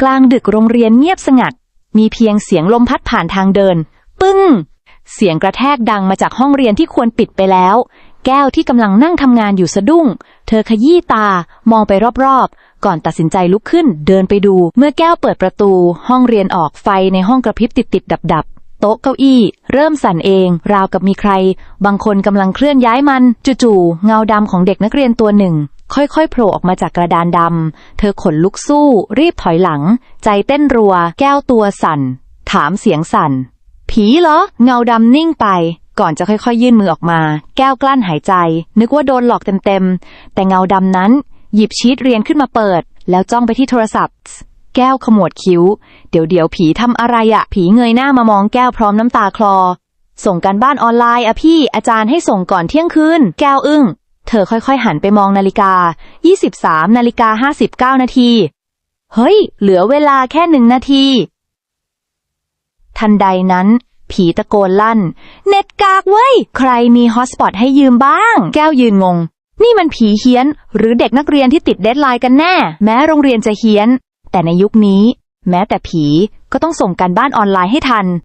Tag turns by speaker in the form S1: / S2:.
S1: กลางดึกโรงเรียนเงียบสงัด มีเพียงเสียงลมพัดผ่านทางเดิน ปึ้ง เสียงกระแทกดังมาจากห้องเรียนที่ควรปิดไปแล้ว แก้วที่กำลังนั่งทำงานอยู่สะดุ้ง เธอขยี้ตามองไปรอบๆ ก่อนตัดสินใจลุกขึ้นเดินไปดู เมื่อแก้วเปิดประตู ห้องเรียนออกไฟในห้องกระพริบติดติดดับดับๆ โต๊ะเก้าอี้ เริ่มสั่นเอง ราวกับมีใคร บางคนกำลังเคลื่อนย้ายมัน จู่ๆเงาดำของเด็กนักเรียนตัวหนึ่ง ค่อยๆโผล่ออกมาจากกระดานดำเธอขนลุกสู้ รีบถอยหลัง ใจเต้นรัว แก้วตัวสั่น ถามเสียงสั่น ผีเหรอ เงาดำนิ่งไป ก่อนจะค่อยๆ ยื่นมือออกมา แก้วกลั้นหายใจ นึกว่าโดนหลอกเต็มๆแต่เงาดำนั้น หยิบชีตเรียนขึ้นมาเปิด แล้วจ้องไปที่โทรศัพท์ แก้วขมวดคิ้ว เดี๋ยวเดี๋ยวๆผีทำอะไรอะผีเงยหน้ามามองแก้วพร้อมน้ำตาคลอ ส่งการบ้านออนไลน์อะพี่อาจารย์ให้ส่งก่อนเที่ยงคืน แก้วอึ้ง เธอค่อยๆ หันไปมองนาฬิกา 23นาฬิกา59 นาที เฮ้ย เหลือเวลาแค่หนึ่งนาที ทันใดนั้นผีตะโกนลั่น เน็ตกากเว้ย ใครมีฮอสปอตให้ยืมบ้าง แก้วยืนงง นี่มันผีเฮี้ยน หรือเด็กนักเรียนที่ติดเดดไลน์กันแน่ แม้โรงเรียนจะเฮี้ยน แต่ในยุคนี้ แม้แต่ผีก็ต้องส่งการบ้านออนไลน์ให้ทัน